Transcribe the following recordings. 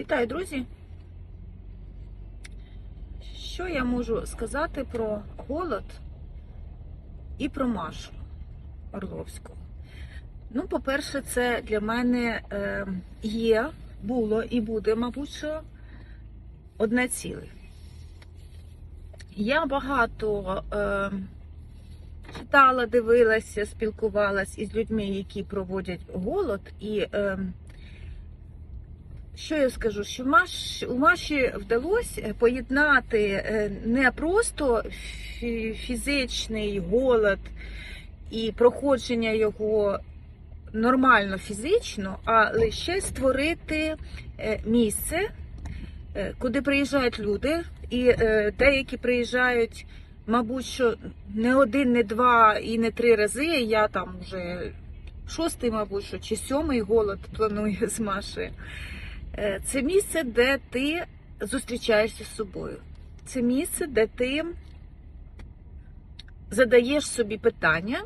Вітаю, друзі! Що я можу сказати про голод і про Машу Орловську? Ну, по-перше, це для мене е, є, було і буде, мабуть, що одне ціле. Я багато е, читала, дивилася, спілкувалась із людьми, які проводять голод, і е, що я скажу, що у Маші вдалося поєднати е, не просто фізичний голод і проходження його нормально фізично, а лише створити е, місце, е, куди приїжджають люди, і е, деякі приїжджають, мабуть, що не один, не два і не три рази. Я там вже шостий, мабуть, що, чи сьомий голод планую з Машею. Е, Це місце, де ти зустрічаєшся з собою. Це місце, де ти задаєш собі питання,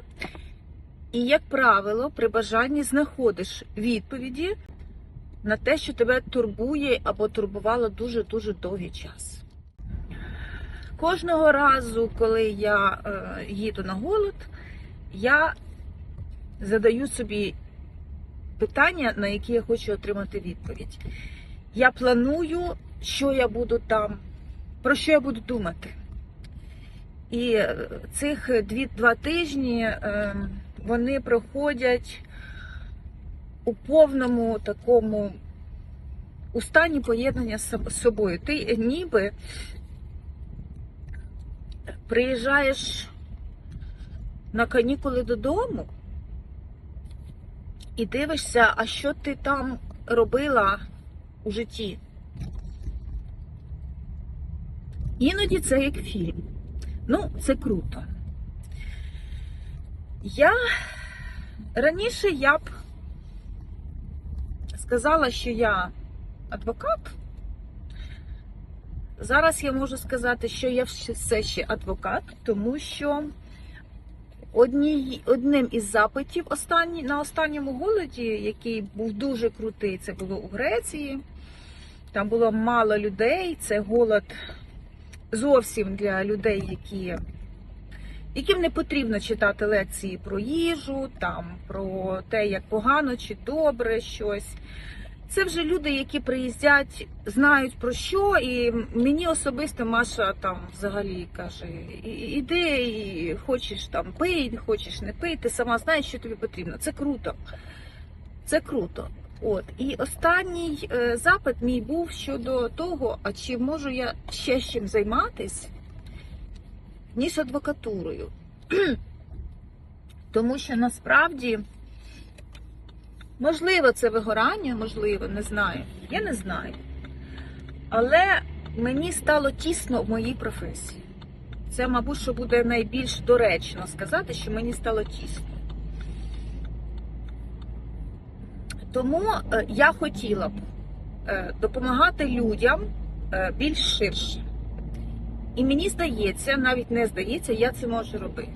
і, як правило, при бажанні знаходиш відповіді на те, що тебе турбує або турбувало дуже-дуже довгий час. Кожного разу, коли я е, їду на голод, я задаю собі питання, на які я хочу отримати відповідь. Я планую, що я буду там, про що я буду думати. І е, цих дві, два тижні е, вони проходять у повному такому у стані поєднання з собою. Ти ніби приїжджаєш на канікули додому і дивишся, а що ти там робила у житті. Іноді це як фільм. Ну, це круто. Я раніше я б сказала, що я адвокат. Зараз я можу сказати, що я все ще адвокат, тому що одні, одним із запитів останні, на останньому голоді, який був дуже крутий, це було у Греції. Там було мало людей. Це голод зовсім для людей, які, яким не потрібно читати лекції про їжу, там, про те, як погано чи добре щось. Це вже люди, які приїздять, знають про що, і мені особисто Маша там взагалі каже: «І- іди, і хочеш там пий, хочеш не пий, ти сама знаєш, що тобі потрібно. Це круто. Це круто. От і останній е, запит мій був щодо того, а чи можу я ще з чим займатись, ніж адвокатурою. Тому що насправді, можливо, це вигорання, можливо, не знаю. Я не знаю. Але мені стало тісно в моїй професії. Це, мабуть, що буде найбільш доречно сказати, що мені стало тісно. Тому е, я хотіла б е, допомагати людям е, більш ширше. І мені здається, навіть не здається, я це можу робити.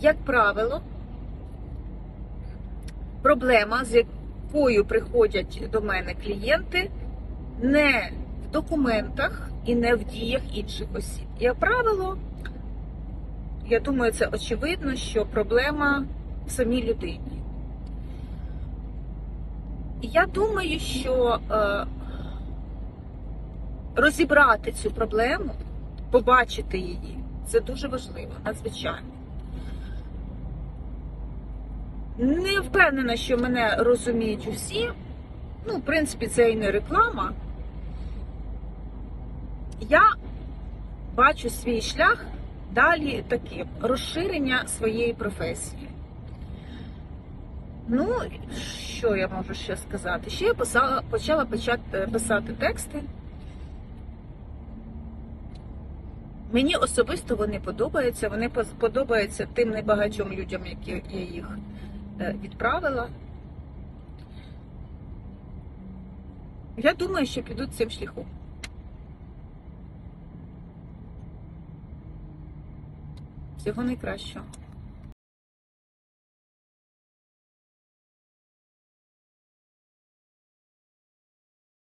Як правило, проблема, з якою приходять до мене клієнти, не в документах і не в діях інших осіб. Як правило, я думаю, це очевидно, що проблема в самій людині. Я думаю, що е, розібрати цю проблему, побачити її, це дуже важливо, надзвичайно. Не впевнена, що мене розуміють усі. Ну, в принципі, це і не реклама. Я бачу свій шлях далі таким розширення своєї професії. Ну, що я можу ще сказати? Ще я писала, почала почати писати тексти. Мені особисто вони подобаються. Вони подобаються тим небагатьом людям, які я їх е, відправила. Я думаю, що підуть цим шляхом. Всього найкращого.